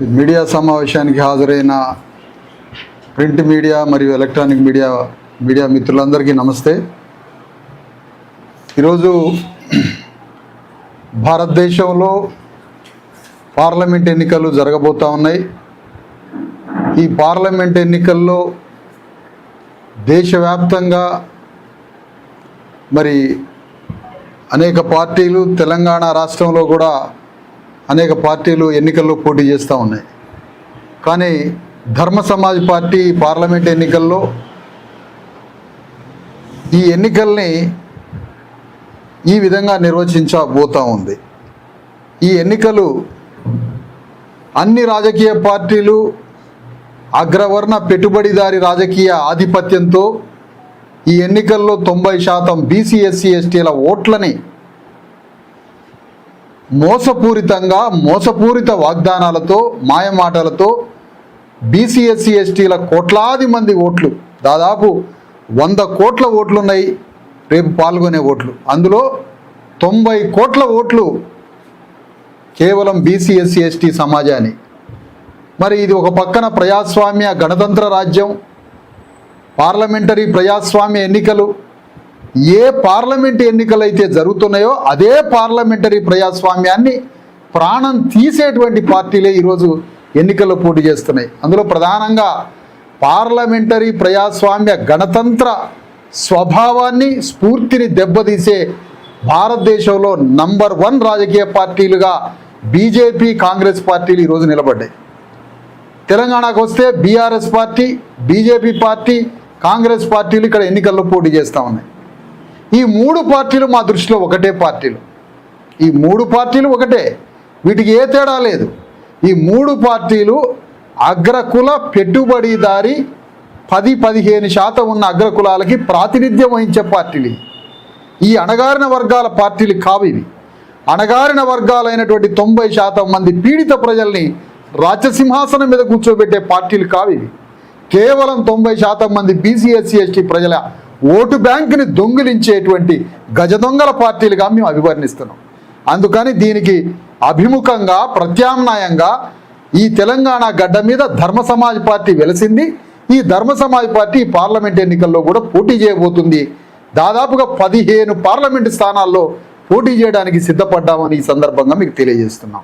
Media సమావేశానికి హాజరైన print media మరియు ఎలక్ట్రానిక్ మీడియా మీడియా మిత్రులందరికీ నమస్తే. ఈరోజు భారతదేశంలో పార్లమెంట్ ఎన్నికలు జరగబోతూ ఉన్నాయి. ఈ పార్లమెంట్ ఎన్నికల్లో దేశవ్యాప్తంగా మరి అనేక పార్టీలు తెలంగాణ రాష్ట్రంలో కూడా అనేక పార్టీలు ఎన్నికల్లో పోటీ చేస్తూ ఉన్నాయి. కానీ ధర్మ సమాజ్ పార్టీ పార్లమెంట్ ఎన్నికల్లో ఈ ఎన్నికల్ని ఈ విధంగా నిర్వచించబోతూ ఉంది. ఈ ఎన్నికలు అన్ని రాజకీయ పార్టీలు అగ్రవర్ణ పెట్టుబడిదారి రాజకీయ ఆధిపత్యంతో ఈ ఎన్నికల్లో తొంభై శాతం బీసీఎస్సీ ఎస్టీల ఓట్లని మోసపూరితంగా మోసపూరిత వాగ్దానాలతో మాయమాటలతో బీసీఎస్సీ ఎస్టీల కోట్లాది మంది ఓట్లు దాదాపు వంద కోట్ల ఓట్లున్నాయి రేపు పాల్గొనే ఓట్లు. అందులో తొంభై కోట్ల ఓట్లు కేవలం బీసీఎస్సీ ఎస్టీ సమాజాన్ని. మరి ఇది ఒక పక్కన ప్రజాస్వామ్య గణతంత్ర రాజ్యం పార్లమెంటరీ ప్రజాస్వామ్య ఎన్నికలు ఏ పార్లమెంట్ ఎన్నికలు అయితే జరుగుతున్నాయో అదే పార్లమెంటరీ ప్రజాస్వామ్యాన్ని ప్రాణం తీసేటువంటి పార్టీలే ఈరోజు ఎన్నికల్లో పోటీ చేస్తున్నాయి. అందులో ప్రధానంగా పార్లమెంటరీ ప్రజాస్వామ్య గణతంత్ర స్వభావాన్ని స్ఫూర్తిని దెబ్బతీసే భారతదేశంలో నంబర్ వన్ రాజకీయ పార్టీలుగా బీజేపీ కాంగ్రెస్ పార్టీలు ఈరోజు నిలబడ్డాయి. తెలంగాణకు వస్తే BRS party BJP party Congress పార్టీలు ఇక్కడ ఎన్నికల్లో పోటీ చేస్తూ ఉన్నాయి. ఈ మూడు పార్టీలు మా దృష్టిలో ఒకటే పార్టీలు. ఈ మూడు పార్టీలు ఒకటే. వీటికి ఏ తేడా లేదు. ఈ మూడు పార్టీలు అగ్రకుల పెట్టుబడిదారి పది పదిహేను శాతం ఉన్న అగ్రకులాలకి ప్రాతినిధ్యం వహించే పార్టీలు. ఈ అణగారిన వర్గాల పార్టీలు కావు ఇవి. అణగారిన వర్గాలైనటువంటి తొంభై శాతం మంది పీడిత ప్రజల్ని రాజసింహాసనం మీద కూర్చోబెట్టే పార్టీలు కావు ఇవి. కేవలం తొంభై శాతం మంది బీసీ ఎస్సీ ఎస్టీ ప్రజల ఓటు బ్యాంకుని దొంగిలించేటువంటి గజ దొంగల పార్టీలుగా మేము అభివర్ణిస్తున్నాం. అందుకని దీనికి అభిముఖంగా ప్రత్యామ్నాయంగా ఈ తెలంగాణ గడ్డ మీద ధర్మ సమాజ్ పార్టీ వెలసింది. ఈ ధర్మ సమాజ్ పార్టీ ఈ పార్లమెంట్ ఎన్నికల్లో కూడా పోటీ చేయబోతుంది. దాదాపుగా పదిహేను పార్లమెంటు స్థానాల్లో పోటీ చేయడానికి సిద్ధపడ్డామని ఈ సందర్భంగా మీకు తెలియజేస్తున్నాం.